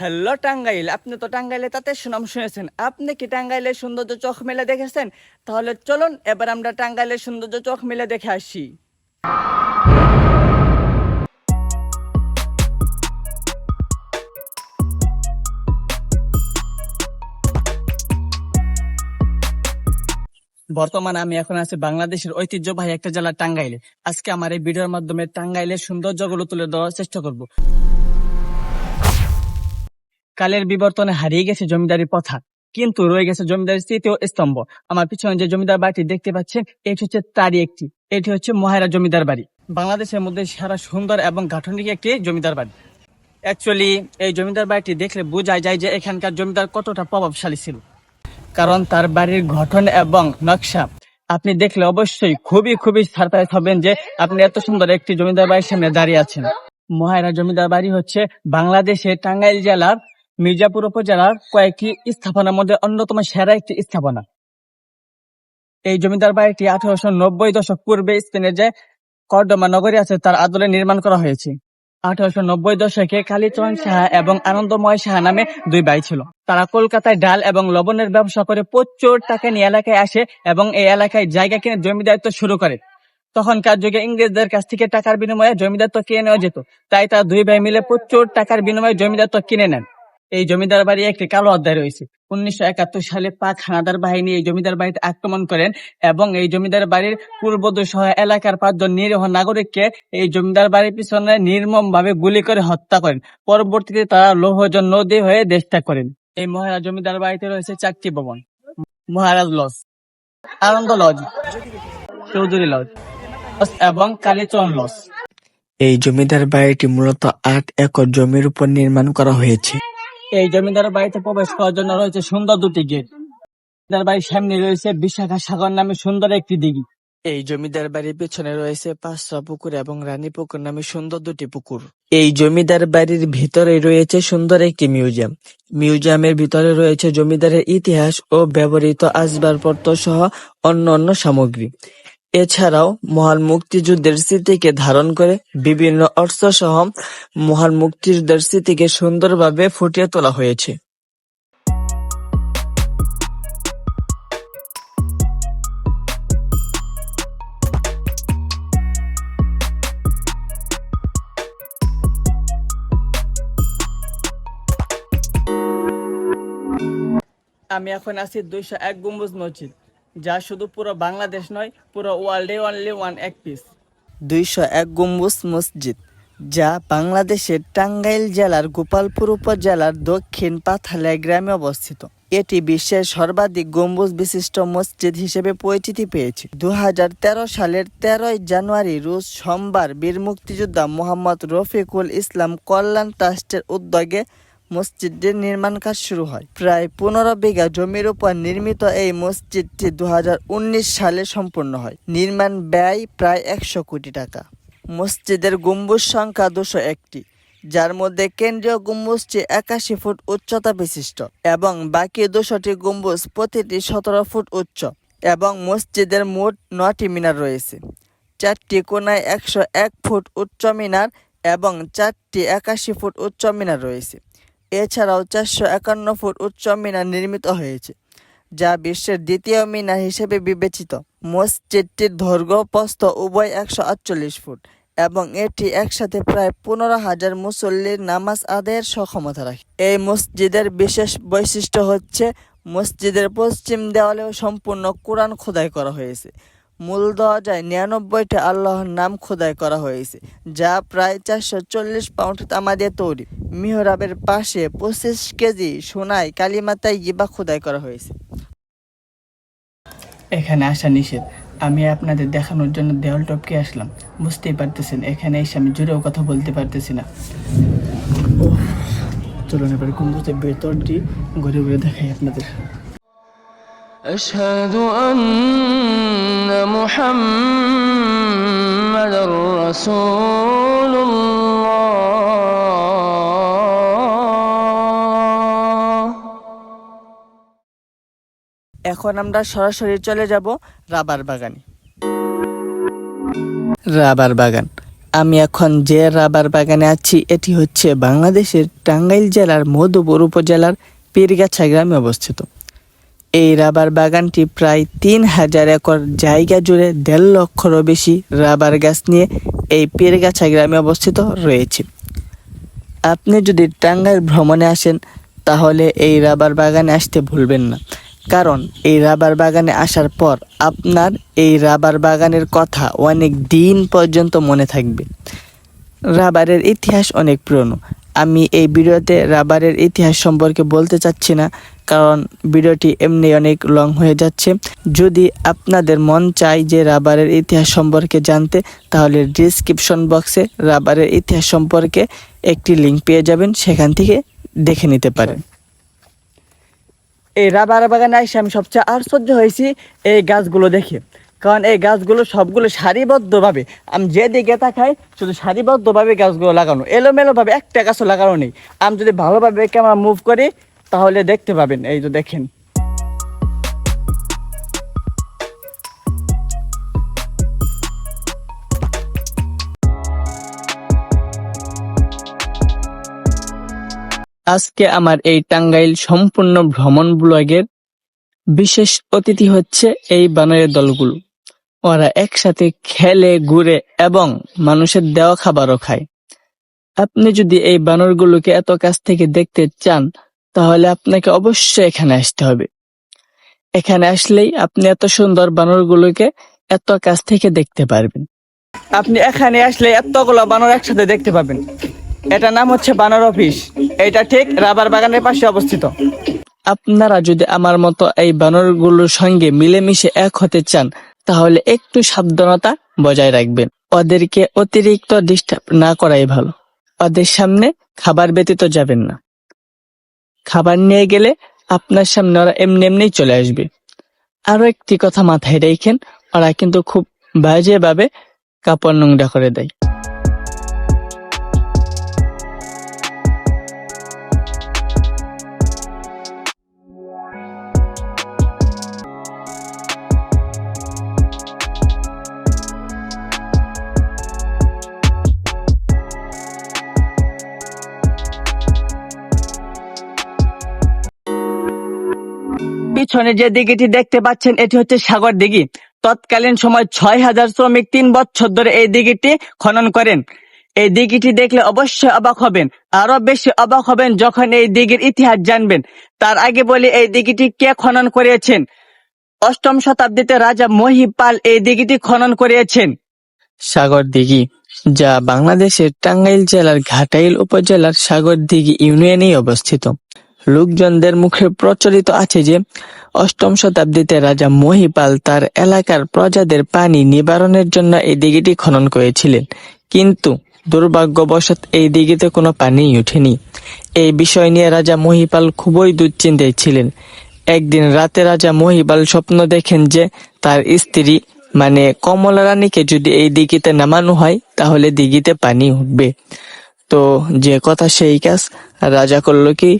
Hello Tangail, আপনি তো টাঙ্গাইলে তাতে সুনাম শুনেছেন। আপনি কি টাঙ্গাইলের সৌন্দর্য চোখ মেলে দেখেছেন? তাহলে চলুন এবার আমরা টাঙ্গাইলের সৌন্দর্য চোখ মেলে দেখে আসি। বর্তমানে আমি এখন আছি বাংলাদেশের ঐতিহ্যবাহী একটা জেলা টাঙ্গাইলে। আজকে আমার এই ভিডিওর মাধ্যমে টাঙ্গাইলের সৌন্দর্যগুলো তুলে ধরার চেষ্টা করব। কালের বিবর্তনে হারিয়ে গেছে জমিদারি প্রথা, কিন্তু রয়ে গেছে জমিদারি তৃতীয় স্তম্ভ। আমার পিছনে যে জমিদার বাড়িটি দেখতে পাচ্ছেন, এটি হচ্ছে তারই একটি, এটি হচ্ছে মহারা জমিদার বাড়ি। বাংলাদেশের মধ্যে সারা সুন্দর এবং গাঠনিক একটি জমিদার বাড়ি। অ্যাকচুয়ালি এই জমিদার বাড়িটি দেখলে বোঝা যায় যে এখানকার জমিদার কতটা প্রভাবশালী ছিল। কারণ তার বাড়ির গঠন এবং নকশা আপনি দেখলে অবশ্যই খুবই খুবই সারপ্রাইজ হবেন যে আপনি এত সুন্দর একটি জমিদার বাড়ির সামনে দাঁড়িয়ে আছেন। মহারা জমিদার বাড়ি হচ্ছে বাংলাদেশের টাঙ্গাইল জেলার মির্জাপুর উপজেলার কয়েকটি স্থাপনার মধ্যে অন্যতম সেরা একটি স্থাপনা। এই জমিদার বাড়িটি আঠারোশো নব্বই দশক পূর্বে স্পেনের যে কর্ডমা নগরী আছে, তার আদলে নির্মাণ করা হয়েছে। আঠারোশো নব্বই দশকে কালীচরণ সাহা এবং আনন্দময় সাহা নামে দুই ভাই ছিল। তারা কলকাতায় ডাল এবং লবণের ব্যবসা করে প্রচুর টাকা নিয়ে এলাকায় আসে এবং এই এলাকায় জায়গা কিনে জমিদারিত্ব শুরু করে। তখনকার যুগে ইংরেজদের কাছ থেকে টাকার বিনিময়ে জমিদারত্ব কিনে নেওয়া যেত। তাই তারা দুই ভাই মিলে প্রচুর টাকার বিনিময়ে জমিদারত্ব কিনে নেন। এই জমিদার বাড়ি একটি কালো অধ্যায় রয়েছে। উনিশশো একাত্তর সালে পাক হানাদার বাহিনী এই জমিদার বাড়িতে আক্রমণ করেন এবং এই জমিদার বাড়ির পূর্বদূর সহ এলাকার পাঁচজন নিরীহ নাগরিককে এই জমিদার বাড়ির পিছনে নির্মম ভাবে গুলি করে হত্যা করেন। পরবর্তীতে তারা লৌহজন নদী হয়ে দেশ ত্যাগ করেন। এই মহারাজ জমিদার বাড়িতে রয়েছে চারটি ভবন। Maharaj lodge, Anand lodge, Chowdhury lodge এবং কালীচরণ লজ। এই জমিদার বাড়িটি মূলত আট একর জমির উপর নির্মাণ করা হয়েছে। এই জমিদারের বাড়িতে প্রবেশ করার জন্য রয়েছে সুন্দর দুটি গেট। জমিদার বাড়ির সামনে রয়েছে বিশাখা সাগর নামে সুন্দর একটি দিঘি। এই জমিদার বাড়ির পেছনে রয়েছে পাঁচশা পুকুর এবং রানী পুকুর নামে সুন্দর দুটি পুকুর। এই জমিদার বাড়ির ভিতরে রয়েছে সুন্দর একটি মিউজিয়াম। মিউজিয়ামের ভিতরে রয়েছে জমিদারের ইতিহাস ও ব্যবহৃত আসবাবপত্র সহ অন্য অন্য সামগ্রী। এছাড়াও মহান মুক্তিযুদ্ধের স্মৃতিকে ধারণ করে বিভিন্ন অর্থ সহ মহান মুক্তিযুদ্ধের স্মৃতিকে সুন্দরভাবে ফুটিয়ে তোলা হয়েছে। আমি এখন আছি দুইশো এক গম্বুজ মসজিদ। যা শুধু পুরো বাংলাদেশ নয়, পুরো ওয়ার্ল্ডে অনলি ওয়ান এক পিস দুইশো এক গম্বুজ মসজিদ, যা বাংলাদেশের টাঙ্গাইল জেলার গোপালপুর উপজেলার দক্ষিণ পাথালিয়া গ্রামে অবস্থিত। এটি বিশ্বের সর্বাধিক গম্বুজ বিশিষ্ট মসজিদ হিসেবে পরিচিতি পেয়েছে। দু হাজার তেরো সালের তেরোই জানুয়ারি, রোজ সোমবার বীর মুক্তিযোদ্ধা মোহাম্মদ রফিকুল ইসলাম কল্যাণ ট্রাস্টের উদ্যোগে মসজিদটির নির্মাণ কাজ শুরু হয়। প্রায় পনেরো বিঘা জমির উপর নির্মিত এই মসজিদটি দু হাজার উনিশ সালে সম্পূর্ণ হয়। নির্মাণ ব্যয় প্রায় একশো কোটি টাকা। মসজিদের গম্বুজ সংখ্যা দুশো একটি, যার মধ্যে কেন্দ্রীয় গম্বুজটি একাশি ফুট উচ্চতা বিশিষ্ট এবং বাকি দুশোটি গম্বুজ প্রতিটি সতেরো ফুট উচ্চ এবং মসজিদের মোট নটি মিনার রয়েছে। চারটি কোনায় একশো এক ফুট উচ্চ মিনার এবং চারটি একাশি ফুট উচ্চ মিনার রয়েছে। এছাড়াও চারশো একান্ন ফুট উচ্চ মিনার নির্মিত হয়েছে, যা বিশ্বের দ্বিতীয় মিনার হিসেবে বিবেচিত। মসজিদটির দৈর্ঘ্য উভয় একশো আটচল্লিশ ফুট এবং এটি একসাথে প্রায় পনেরো হাজার মুসল্লির নামাজ আদায়ের সক্ষমতা রাখে। এই মসজিদের বিশেষ বৈশিষ্ট্য হচ্ছে, মসজিদের পশ্চিম দেওয়ালেও সম্পূর্ণ কোরআন খোদাই করা হয়েছে। মূল দরজায় নিরানব্বইটি আল্লাহর নাম খোদাই করা হয়েছে যা প্রায় চারশো চল্লিশ পাউন্ড তামা দিয়ে তৈরি মিহরাবের পাশে পঁচিশ কেজি সোনায় কালীমাতায় গিবা খোদাই করা হয়েছে এখানে আসা নিষেধ আমি আপনাদের দেখানোর জন্য দেওয়াল টপকে আসলাম বুঝতেই পারতেছেন এখানে এসে আমি জুড়েও কথা বলতে পারতেছি না উফ, চলুন এবার গম্বুজের ভেতরটি ঘুরে ঘুরে দেখাই আপনাদের أشهد أن محمد رسول الله এখন আমরা সরাসরি চলে যাব রাবার বাগানে রাবার বাগান আমি এখন যে রাবার বাগানে আছি এটি হচ্ছে বাংলাদেশের টাঙ্গাইল জেলার মধুপুর উপজেলার পীরগাছা গ্রামে অবস্থিত এই রাবার বাগানটি প্রায় তিন হাজার একর জায়গা জুড়ে দেড় লক্ষরও বেশি রাবার গাছ নিয়ে এই পীরগাছা গ্রামে অবস্থিত রয়েছে। আপনি যদি টাঙ্গাইল ভ্রমণে আসেন, তাহলে এই রাবার বাগানে আসতে ভুলবেন না। কারণ এই রাবার বাগানে আসার পর আপনার এই রাবার বাগানের কথা অনেক দিন পর্যন্ত মনে থাকবে। রাবারের ইতিহাস অনেক পুরনো। আমি এই ভিডিওতে রাবারের ইতিহাস সম্পর্কে বলতে চাচ্ছি না, কারণ ভিডিওটি এমনি অনেক লং হয়ে যাচ্ছে। যদি আপনাদের মন চাই যে রাবারের ইতিহাস সম্পর্কে জানতে, তাহলে ডিসক্রিপশন বক্সে রাবারের ইতিহাস সম্পর্কে একটি লিঙ্ক পেয়ে যাবেন, সেখান থেকে দেখে নিতে পারেন। এই রাবার বাগানে এসে আমি সবচেয়ে আশ্চর্য হয়েছি এই গাছগুলো দেখে। কারণ এই গাছগুলো সবগুলো সারিবদ্ধভাবে, আমি যেদিকে তাকাই শুধু সারিবদ্ধভাবে গাছগুলো লাগানো, এলোমেলোভাবে একটা গাছও লাগানো নেই। আমি যদি ভালোভাবে ক্যামেরা মুভ করি, তাহলে দেখতে পাবেন, এই তো দেখেন। আজকে আমার এই টাঙ্গাইল সম্পূর্ণ ভ্রমণ ব্লগের বিশেষ অতিথি হচ্ছে এই বানরের দলগুলো। ওরা একসাথে খেলে, ঘুরে এবং মানুষের দেওয়া খাবারও খায়। আপনি যদি এই বানরগুলোকে এত কাছ থেকে দেখতে চান, তাহলে আপনাকে অবশ্যই এখানে আসতে হবে। এখানে আসলেই আপনি এত সুন্দর বানরগুলোকে এত কাছ থেকে দেখতে পারবেন। আপনি এখানে আসলে এতগুলো বানর একসাথে দেখতে পাবেন। এটা নাম হচ্ছে বানর অফিস। এটা ঠিক রাবার বাগানের পাশে অবস্থিত। আপনারা যদি আমার মতো এই বানরগুলোর সঙ্গে মিলেমিশে এক হতে চান তাহলে একটু সাবধানতা বজায় রাখবেন। ওদেরকে অতিরিক্ত ডিস্টার্ব না করাই ভালো। ওদের সামনে খাবার ব্যতীত যাবেন না। খাবার নিয়ে গেলে আপনার সামনে ওরা এমনি এমনি চলে আসবে। আরও একটি কথা মাথায় রেখেন, ওরা কিন্তু খুব বাজেভাবে কাপড় নোংরা করে দেয়। পিছনে যে দিঘিটি দেখতে পাচ্ছেন, এটি হচ্ছে সাগর দিঘি। তৎকালীন সময় ছয় হাজার শ্রমিক তিন বছর ধরে এই দিঘিটি খনন করেন। এই দিঘিটি দেখলে অবশ্যই অবাক হবেন আরও বেশি অবাক হবেন যখন এই দিঘির ইতিহাস জানবেন। তার আগে বলি, এই দিঘিটি কে খনন করিয়েছেন অষ্টম শতাব্দীতে রাজা মহিপাল এই দিঘিটি খনন করিয়েছেন সাগর দিঘি, যা বাংলাদেশের টাঙ্গাইল জেলার ঘাটাইল উপজেলার সাগর দিঘি ইউনিয়নেই অবস্থিত। লোকজনদের মুখে প্রচলিত আছে যে, অষ্টম শতাব্দীতে রাজা মহিপাল তার এলাকার প্রজাদের পানি নিবারণের জন্য এই দিঘিটি খনন করেছিলেন। কিন্তু দুর্ভাগ্যবশত এই দিঘিতে কোনো পানিই ওঠেনি এই বিষয় নিয়ে রাজা মহিপাল খুবই দুশ্চিন্তায় ছিলেন। একদিন রাতে রাজা মহিপাল স্বপ্ন দেখেন যে, তার স্ত্রী মানে কমলা রানীকে যদি এই দিঘিতে নামানো হয়, তাহলে দিঘিতে পানি উঠবে। তো যে কথা সেই কাজ। রাজা করল কি,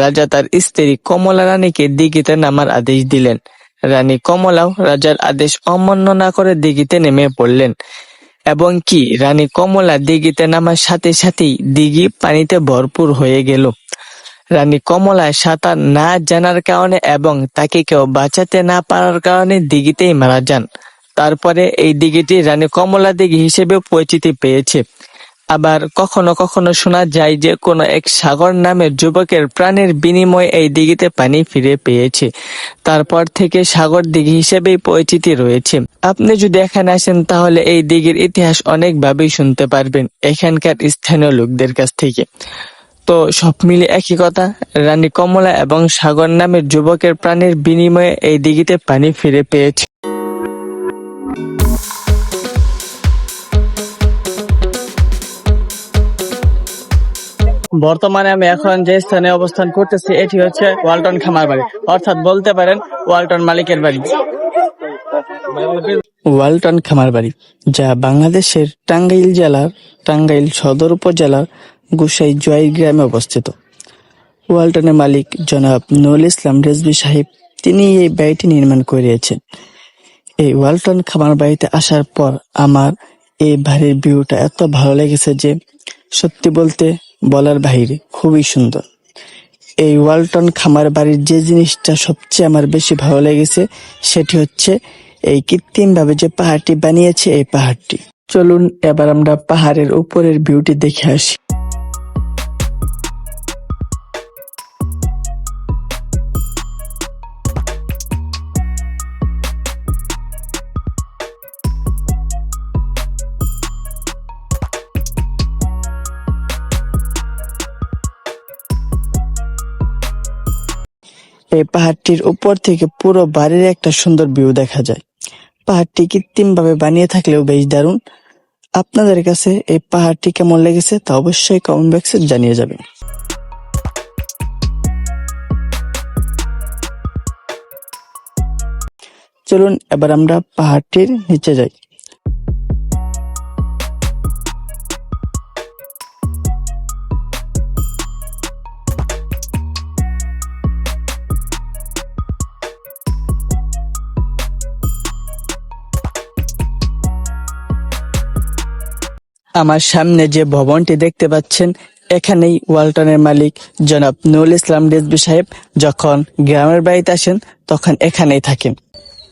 রাজা তার স্ত্রী কমলা রানীকে দিঘিতে নামার আদেশ দিলেন। রানী কমলাও রাজার আদেশ অমান্য না করে দিঘিতে নেমে পড়লেন। এবং কি, রানী কমলা দিঘিতে নামার সাথে সাথেই দিঘি পানিতে ভরপুর হয়ে গেল। রানী কমলা সাঁতার না জানার কারণে এবং তাকে কেউ বাঁচাতে না পারার কারণে দিঘিতেই মারা যান। তারপরে এই দিঘিটি রানী কমলা দিঘি হিসেবে পরিচিতি পেয়েছে। আবার কখনো কখনো শোনা যায় যে কোনো এক সাগর নামের যুবকের প্রাণের বিনিময়ে এই দিঘিতে পানি ফিরে পেয়েছে। তারপর থেকে সাগর দিঘি হিসেবেই পরিচিতি রয়েছে। আপনি যদি এখানে আসেন তাহলে এই দিঘির ইতিহাস অনেকভাবেই শুনতে পারবেন এখানকার স্থানীয় লোকদের কাছ থেকে। তো সব মিলে একই কথা, রানী কমলা এবং সাগর নামের যুবকের প্রাণের বিনিময়ে এই দিঘিতে পানি ফিরে পেয়েছে। বর্তমানে আমি এখন যে স্থানে অবস্থান করতেছি, এটি হচ্ছে ওয়ালটন খামার বাড়ি। অর্থাৎ বলতে পারেন ওয়ালটন মালিকের বাড়ি। ওয়ালটন খামারবাড়ি যা বাংলাদেশের টাঙ্গাইল জেলার টাঙ্গাইল সদর উপজেলার গুসাই জয় গ্রামে অবস্থিত। ওয়ালটনের মালিক জনাব নুরুল ইসলাম রেজবি সাহেব, তিনি এই বাড়িটি নির্মাণ করিয়েছেন। এই ওয়ালটন খামার বাড়িতে আসার পর আমার এই বাড়ির ভিউটা এত ভালো লেগেছে যে সত্যি বলতে বলার বাহিরে খুবই সুন্দর। এই ওয়ালটন খামার বাড়ির যে জিনিসটা সবচেয়ে আমার বেশি ভালো লেগেছে, সেটি হচ্ছে এই কৃত্রিমভাবে যে পাহাড়টি বানিয়েছে এই পাহাড়টি। চলুন এবার আমরা পাহাড়ের উপরের ভিউটি দেখে আসি। এই পাহাড়টির উপর থেকে পুরো বাড়ির একটা সুন্দর ভিউ দেখা যায়। পাহাড়টি কৃত্রিম ভাবে বানিয়ে থাকলেও বেশ দারুণ। আপনাদের কাছে এই পাহাড়টি কেমন লেগেছে তা অবশ্যই কমেন্ট বক্সে জানিয়ে যাবেন। চলুন এবার আমরা পাহাড়টির নিচে যাই। আমার সামনে যে ভবনটি দেখতে পাচ্ছেন, এখানেই ওয়ালটনের মালিক জনাব নুরুল ইসলাম রেজবি সাহেব যখন গ্রামের বাড়িতে আসেন, তখন এখানেই থাকেন।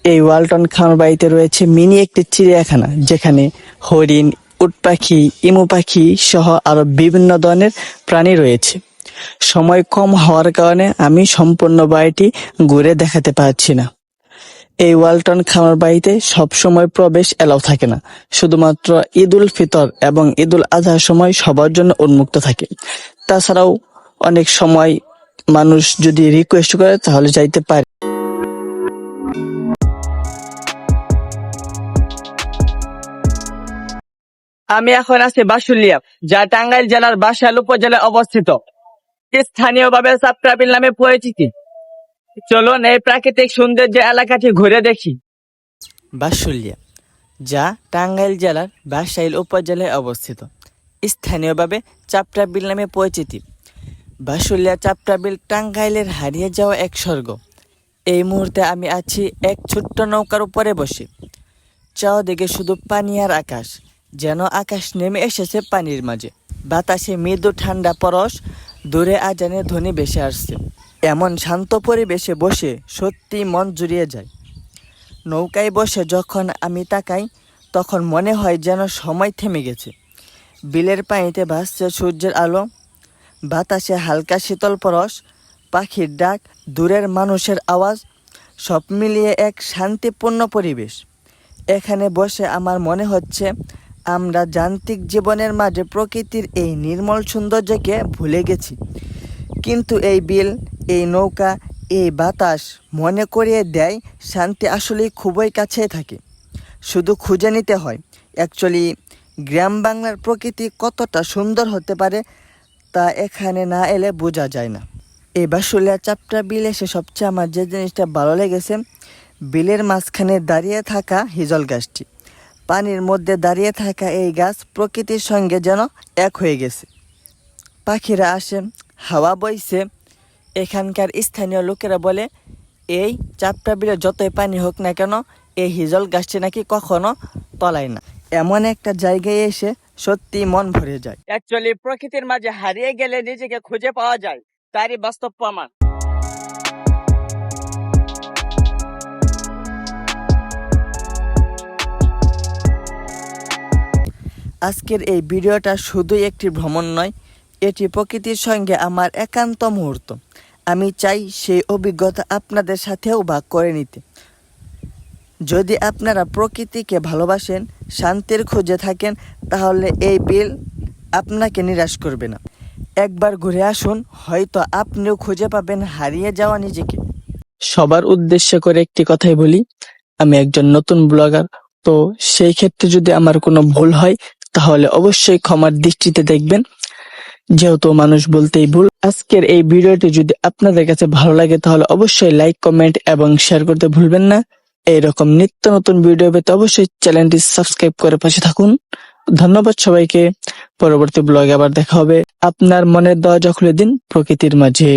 এই ওয়ালটন খামার বাড়িতে রয়েছে মিনি একটি চিড়িয়াখানা, যেখানে হরিণ, উট পাখি, ইমু পাখি সহ আরও বিভিন্ন ধরনের প্রাণী রয়েছে। সময় কম হওয়ার কারণে আমি সম্পূর্ণ বাড়িটি ঘুরে দেখাতে পারছি না। এই ওয়ালটন খামার বাড়িতে সবসময় প্রবেশ এলাও থাকে না। শুধুমাত্র ঈদ উল ফিতর এবং ঈদ উল আজহার সময় সবার জন্য উন্মুক্ত থাকে। তাছাড়াও অনেক সময় মানুষ যদি রিকোয়েস্ট করে, তাহলে যাইতে পারে। আমি এখন আছি বাসুলিয়া, যা টাঙ্গাইল জেলার বাসাইল উপজেলায় অবস্থিত। স্থানীয়ভাবে সাপ্রাবিল নামে পরিচিতি। চলুন এই প্রাকৃতিক সৌন্দর্য এলাকাটি ঘুরে দেখি। বাসুলিয়া যা টাঙ্গাইল জেলার বাসাইল উপজেলায় অবস্থিত। স্থানীয়ভাবে চাপড়াবিল নামে পরিচিতি। বাসুলিয়া চাপড়াবিল টাঙ্গাইলের হারিয়ে যাওয়া এক স্বর্গ। এই মুহূর্তে আমি আছি এক ছোট্ট নৌকার উপরে বসে। চারদিকে শুধু পানি আর আকাশ, যেন আকাশ নেমে এসেছে পানির মাঝে। বাতাসে মৃদু ঠান্ডা পরশ দূরে আজানের ধ্বনি ভেসে আসছে। এমন শান্ত পরিবেশে বসে সত্যি মন জুড়িয়ে যায়। নৌকায় বসে যখন আমি তাকাই, তখন মনে হয় যেন সময় থেমে গেছে। বিলের পানিতে ভাসছে সূর্যের আলো, বাতাসে হালকা শীতল পরশ, পাখির ডাক, দূরের মানুষের আওয়াজ, সব মিলিয়ে এক শান্তিপূর্ণ পরিবেশ। এখানে বসে আমার মনে হচ্ছে, আমরা যান্ত্রিক জীবনের মাঝে প্রকৃতির এই নির্মল সৌন্দর্যকে ভুলে গেছি। কিন্তু এই বিল, এই নৌকা, এই বাতাস মনে করিয়ে দেয় শান্তি আসলে খুবই কাছে থাকে। শুধু খুঁজে নিতে হয়। অ্যাকচুয়ালি গ্রাম বাংলার প্রকৃতি কতটা সুন্দর হতে পারে তা এখানে না এলে বোঝা যায় না। এই বাসুলিয়া চাপটা বিল এসে সবচেয়ে আমার যে জিনিসটা ভালো লেগেছে, বিলের মাঝখানে দাঁড়িয়ে থাকা হিজল গাছটি। পানির মধ্যে দাঁড়িয়ে থাকা এই গাছ প্রকৃতির সঙ্গে যেন এক হয়ে গেছে। পাখিরা আসে হাওয়া বইছে এখানকার স্থানীয় লোকেরা বলে এই চাপটা বিলে যতই পানি হোক না কেন এই হিজল গাছটি নাকি কখনো তলায় না। এমন একটা জায়গায় এসে সত্যি মন ভরে যায়। অ্যাকচুয়ালি প্রকৃতির মাঝে হারিয়ে গেলে নিজেকে খুঁজে পাওয়া যায় তারই বাস্তব প্রমাণ। আজকের এই ভিডিওটা শুধুই একটি ভ্রমণ নয় এটি প্রকৃতির সঙ্গে আমার একান্ত মুহূর্ত। আমি চাই সেই অভিজ্ঞতা আপনাদের সাথেও ভাগ করে নিতে। যদি আপনারা প্রকৃতিকে ভালোবাসেন, শান্তির খুঁজে থাকেন, তাহলে এই বিল আপনাকে নিরাশ করবে না। একবার ঘুরে আসুন, হয়তো আপনিও খুঁজে পাবেন হারিয়ে যাওয়া নিজেকে। সবার উদ্দেশ্য করে একটি কথাই বলি, আমি একজন নতুন ব্লগার, তো সেই ক্ষেত্রে যদি আমার কোনো ভুল হয়, তাহলে অবশ্যই ক্ষমার দৃষ্টিতে দেখবেন। যেহেতু মানুষ বলতেই ভুল, আজকের এই ভিডিওটি যদি আপনাদের কাছে ভালো লাগে তাহলে অবশ্যই লাইক কমেন্ট এবং শেয়ার করতে ভুলবেন না। এইরকম নিত্য নতুন ভিডিও পেতে অবশ্যই চ্যানেলটি সাবস্ক্রাইব করে পাশে থাকুন। ধন্যবাদ সবাইকে। পরবর্তী ব্লগে আবার দেখা হবে। আপনার মনের দরজা খুলে দিন প্রকৃতির মাঝে।